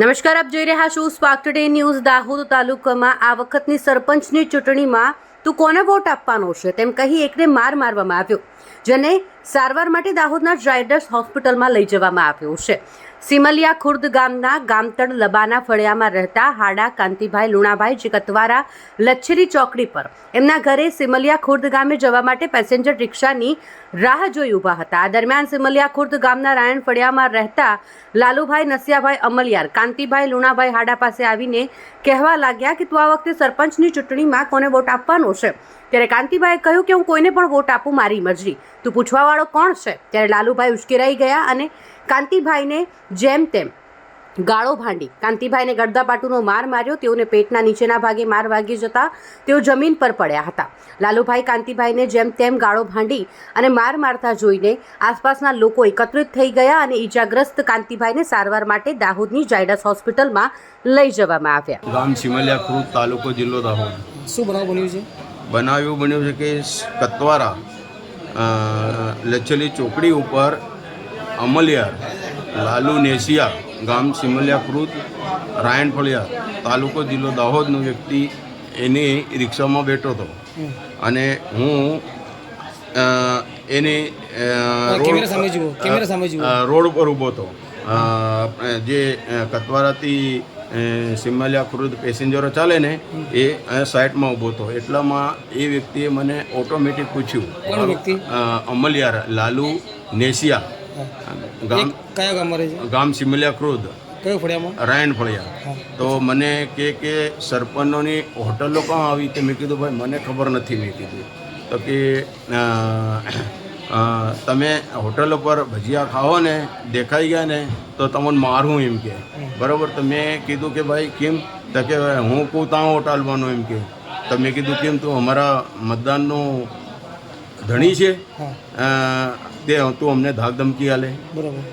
નમસ્કાર, આપ જોઈ રહ્યા છો સ્પાર્ક ટુડે ન્યૂઝ દાહોદ તાલુકામાં આ વખતની સરપંચની ચૂંટણીમાં તું કોને વોટ આપવાનો છે? તેમ કહી એકને માર મારવામાં આવ્યો. જેને સારવાર માટે દાહોદના ઝાયડસ હોસ્પિટલમાં લઈ જવામાં આવ્યો છે. સિમલિયા ખુર્દ ગામના ગામતળ લબાના ફળિયામાં રહેતા હાડા કાંતિભાઈ લુણાભાઈ જે કતવારા લચ્છરી ચોકડી પર એમના ઘરે સિમલિયા ખુર્દ ગામે જવા માટે પેસેન્જર રિક્ષાની રાહ જોઈ ઊભા હતા. આ દરમિયાન સિમલિયા ખુર્દ ગામના રાયણ ફળિયામાં રહેતા લાલુભાઈ નસિયાભાઈ અમલિયાર, કાંતિભાઈ લુણાભાઈ હાડા પાસે આવીને કહેવા લાગ્યા કે તું આ વખતે સરપંચની ચૂંટણીમાં કોને વોટ આપવાનો છે? ત્યારે કાંતિભાઈએ કહ્યું કે હું કોઈને પણ વોટ આપું મારી મરજી. તું પૂછવાવાળો કોણ છે? ત્યારે લાલુભાઈ ઉશ્કેરાઈ ગયા અને કાંતિભાઈને જેમ તેમ ગાળો ભાંડી. કાંતિભાઈને ગડદાપાટુનો માર માર્યો તેઓને પેટના નીચેના ભાગે માર વાગી જતા તેઓ જમીન પર પડ્યા હતા. લાલુભાઈ કાંતિભાઈને જેમ તેમ ગાળો ભાંડી અને માર મારતા જોઈને આસપાસના લોકો એકત્રિત થઈ ગયા અને ઈજાગ્રસ્ત કાંતિભાઈને સારવાર માટે દાહોદની જાયડસ હોસ્પિટલમાં લઈ જવામાં આવ્યા. ગામ સિમલિયા તાલુકો જિલ્લો દાહોદ. શું બનાવ બન્યું છે? બનાવ એવું બન્યું છે કે કતવારા લચેલી ચોકડી ઉપર અમલિયા લાલુ નેસિયા ગામ સિમલિયા કૃત રાયણ ફળિયા તાલુકો જિલ્લો દાહોદનો વ્યક્તિ એની રિક્ષામાં બેઠો હતો. અને હું એને રોડ- ઉપર ઊભો હતો. જે કતવારાથી અ, ક્રુઝ પેસેન્જરો ચાલે ને એ સાઇટમાં સાઈડમાં ઊભો હતો. એટલામાં એ વ્યક્તિએ મને ઓટોમેટિક પૂછ્યું અમલિયાર લાલુ નેસિયા. ગામ કયા ગામમાં ગામ સિમલિયા ક્રુદ કયો ફળિયામાં? રાયણ ફળિયા. તો મને કે કે સરપંચોની હોટલો કાં આવી? તે મેં કીધું ભાઈ મને ખબર નથી મેં કીધું. તો કે તમે હોટલ ઉપર ભજીયા ખાઓ ને દેખાઈ ગયા ને તો તમને મારું એમ કે. બરાબર? તો મેં કીધું કે ભાઈ કેમ? તો કે હું કહું ત્યાં હોટલવાનું એમ કે. તો મેં કીધું કેમ તું અમારા મતદાનનું ધણી છે? તે તું અમને ધાક ધમકી આલે.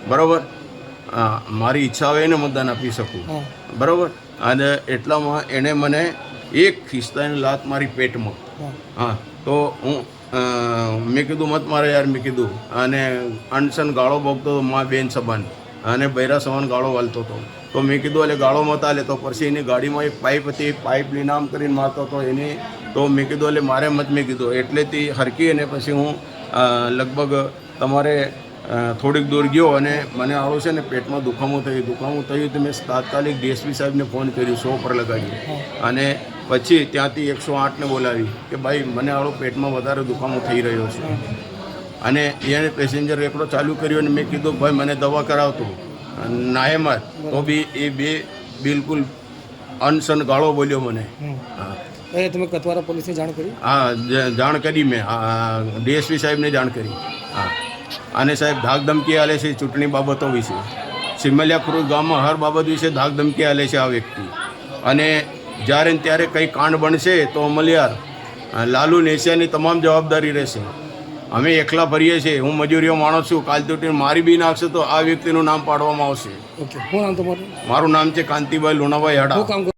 બરાબર. મારી ઈચ્છા હોય એને મતદાન આપી શકું. બરાબર? અને એટલામાં એણે મને એક ખિસ્તાની લાત મારી પેટમાં. હા. તો હું મેં કીધું, મત મારે યાર, મેં કીધું. અને અણસન ગાળો ભોગતો હતો મા બેન સભાન. અને બૈરા સભાન ગાળો વાલતો હતો. તો મેં કીધું એટલે ગાળો મતા આલે. તો પછી એની ગાડીમાં એક પાઇપ હતી, પાઇપ લઈને કરીને મારતો હતો એની. તો મેં કીધું એટલે મારે મત, મેં કીધું. એટલે તે હરકી અને પછી હું લગભગ તમારે થોડીક દૂર ગયો અને મને આવું છે ને પેટમાં દુખામો થયું. દુખામો થયું તો મેં તાત્કાલિક ડીએસપી સાહેબને ફોન કર્યો સો પર લગાડ્યું અને પછી ત્યાંથી એકસો આઠને બોલાવી કે ભાઈ મને આળો પેટમાં વધારે દુખામો થઈ રહ્યો છે. અને એને પેસેન્જર એકડો ચાલુ કર્યો અને મેં કીધું ભાઈ મને દવા કરાવતો. નાહેમત તો બી એ બે બિલકુલ અનસન ગાળો બોલ્યો મને. હા. એ તમે કતવારા પોલીસને જાણ કરી? હા જાણ કરી મેં. ડીએસપી સાહેબને જાણ કરી. હા. અને સાહેબ ધાક ધમકી આલે છે ચૂંટણી બાબતો વિશે. સિમલિયા ખુરુદ ગામમાં હર બાબત વિશે ધાક ધમકી આલે છે આ વ્યક્તિ. અને જ્યારે ને ત્યારે કંઈ કાંડ બનશે તો અમલિયાર લાલુ નેસિયાની તમામ જવાબદારી રહેશે. અમે એકલા ભરીએ છીએ હું મજૂરીઓ માણસ છું કાલ તૂટીને મારી બી નાખશે તો આ વ્યક્તિનું નામ પાડવામાં આવશે. ઓકે શું નામ તમારું? મારું નામ છે કાંતિભાઈ લુણાભાઈ હડા.